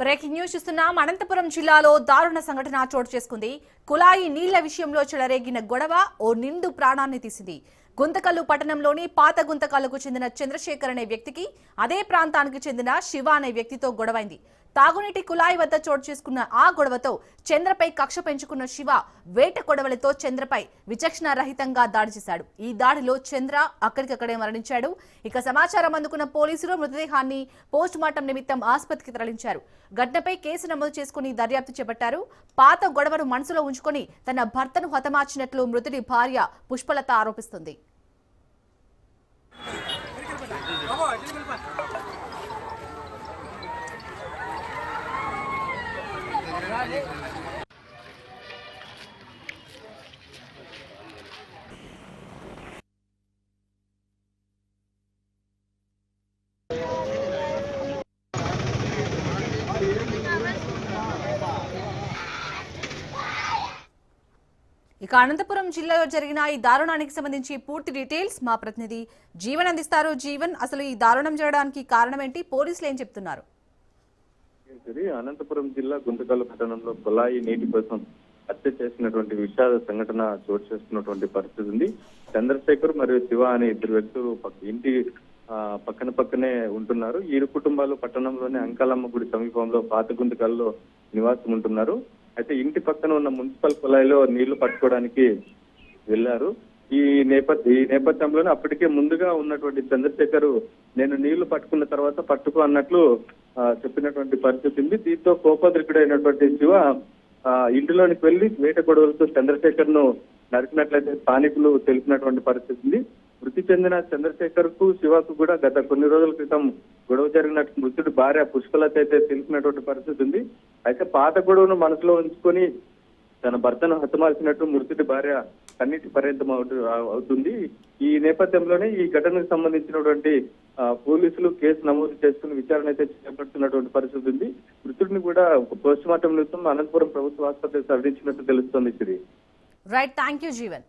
Breaking news చూస్తున్నాం. అనంతపురం జిల్లాలో దారుణ సంఘటన చోటు చేసుకుంది. కుళాయి నీళ్ళ విషయంలో చెలరేగిన గొడవ ఓ నిండు ప్రాణాన్ని తీసింది. గుంతకల్లు పట్టణంలోని పాత గుంతకల్లుకు చెందిన చంద్రశేఖర్ అనే వ్యక్తికి అదే ప్రాంతానికి చెందిన శివ అనే వ్యక్తితో గొడవైంది. తాగునీటి కుళాయి వద్ద చోటు చేసుకున్న ఆ గొడవతో చంద్రపై కక్ష పెంచుకున్న శివ వేట గొడవలతో చంద్రపై విచక్షణ రహితంగా దాడి చేశాడు. ఈ దాడిలో చంద్ర అక్కడికక్కడే మరణించాడు. ఇక సమాచారం అందుకున్న పోలీసులు మృతదేహాన్ని పోస్ట్ మార్టం నిమిత్తం ఆసుపత్రికి తరలించారు. ఘటనపై కేసు నమోదు చేసుకుని దర్యాప్తు చేపట్టారు. పాత గొడవను మనసులో ఉంచుకొని తన భర్తను హతమార్చినట్లు మృతుడి భార్య పుష్పలత ఆరోపిస్తుంది. ఇక అనంతపురం జిల్లాలో జరిగిన ఈ దారుణానికి సంబంధించి పూర్తి డీటెయిల్స్ మా ప్రతినిధి జీవన్ అందిస్తారు. జీవన్ అసలు ఈ దారుణం జరగడానికి కారణం ఏంటి? పోలీసులు ఏం చెప్తున్నారు? సరే అనంతపురం జిల్లా గుంతకల్ పట్టణంలో కుళాయి నీటి కోసం హత్య చేసినటువంటి విషాద సంఘటన చోటు చేసుకున్నటువంటి పరిస్థితి ఉంది. చంద్రశేఖర్ మరియు శివ అనే ఇద్దరు వ్యక్తులు ఇంటి పక్కన పక్కనే ఉంటున్నారు. ఇరు కుటుంబాలు పట్టణంలోని అంకాలమ్మ గుడి సమీపంలో పాత గుంతకల్లో నివాసం ఉంటున్నారు. అయితే ఇంటి పక్కన ఉన్న మున్సిపల్ కుళాయిలో నీళ్ళు పట్టుకోవడానికి వెళ్ళారు ఈ నేపథ్య ఈ నేపథ్యంలోనే అప్పటికే ముందుగా ఉన్నటువంటి చంద్రశేఖర్ నేను నీళ్ళు పట్టుకున్న తర్వాత పట్టుకో అన్నట్లు చెప్పినటువంటి పరిస్థితి ఉంది. దీంతో కోపద్రికుడైనటువంటి శివ ఇంటిలోనికి వెళ్ళి వేట గొడవలతో చంద్రశేఖర్ను నరికినట్లయితే స్థానికులు తెలిపినటువంటి పరిస్థితి ఉంది. మృతి చెందిన చంద్రశేఖర్కు శివకు కూడా గత కొన్ని రోజుల క్రితం గొడవ జరిగినట్టు మృతుడి భార్య పుష్కలత అయితే తెలిపినటువంటి పరిస్థితి ఉంది. అయితే పాత గొడవను మనసులో ఉంచుకొని తన భర్తను హతమార్చినట్టు మృతుడి భార్య కన్నీటి పర్యంతం అవుతుంది. ఈ నేపథ్యంలోనే ఈ ఘటనకు సంబంధించినటువంటి పోలీసులు కేసు నమోదు చేసుకుని విచారణ అయితే చేపడుతున్నటువంటి పరిస్థితి ఉంది. మృతుడిని కూడా పోస్ట్ మార్టం నిమిత్తం అనంతపురం ప్రభుత్వ ఆసుపత్రికి తరలించినట్టు తెలుస్తోంది Shri. Right thank you Jeevan